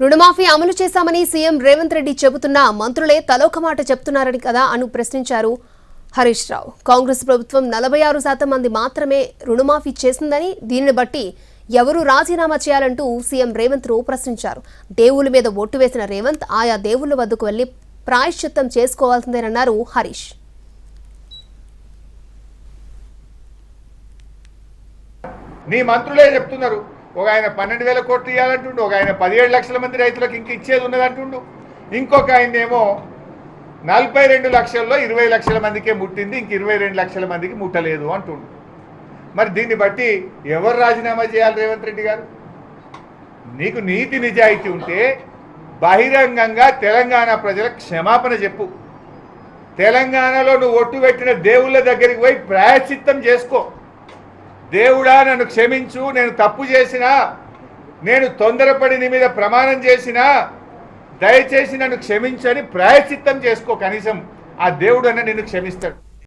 రుణమాఫీ అమలు చేశామని సీఎం రేవంత్ రెడ్డి చెబుతున్నా మంత్రులే తలోక మాట చెప్తున్నారని కదా అను ప్రశ్నించారు హరీష్ రావు. కాంగ్రెస్ ప్రభుత్వం నలభై ఆరు శాతం మంది మాత్రమే రుణమాఫీ చేసిందని దీనిని బట్టి ఎవరు రాజీనామా చేయాలంటూ సీఎం రేవంత్ను ప్రశ్నించారు. దేవుళ్ళ మీద ఓటు వేసిన రేవంత్ ఆయా దేవుళ్ళ వద్దకు వెళ్ళి ప్రాయశ్చిత్తం చేసుకోవాల్సిందేనన్నారు హరీష్. నీ మంత్రులే చెప్తున్నారు. ఒక ఆయన పన్నెండు వేల కోట్లు ఇవ్వాలంటుండు ఒక ఆయన పదిహేడు లక్షల మంది రైతులకు ఇంక ఇచ్చేది ఉన్నదంటుండు. ఇంకొక ఆయన ఏమో నలభై రెండు లక్షల్లో ఇరవై లక్షల మందికే ముట్టింది ఇంక ఇరవై రెండు లక్షల మందికి ముట్టలేదు అంటుండు. మరి దీన్ని బట్టి ఎవరు రాజీనామా చేయాలి రేవంత్ రెడ్డి గారు? నీకు నీతి నిజాయితీ ఉంటే బహిరంగంగా తెలంగాణ ప్రజలకు క్షమాపణ చెప్పు. తెలంగాణలో నువ్వు ఒట్టు పెట్టిన దేవుళ్ళ దగ్గరికి పోయి ప్రాయశ్చిత్తం చేసుకో. దేవుడా నన్ను క్షమించు. నేను తప్పు చేసినా నేను తొందరపడి నీ మీద ప్రమాణం చేసినా దయచేసి నన్ను క్షమించని ప్రాయశ్చిత్తం చేసుకో కనీసం. ఆ దేవుడు అన్న నిన్ను క్షమిస్తాడు.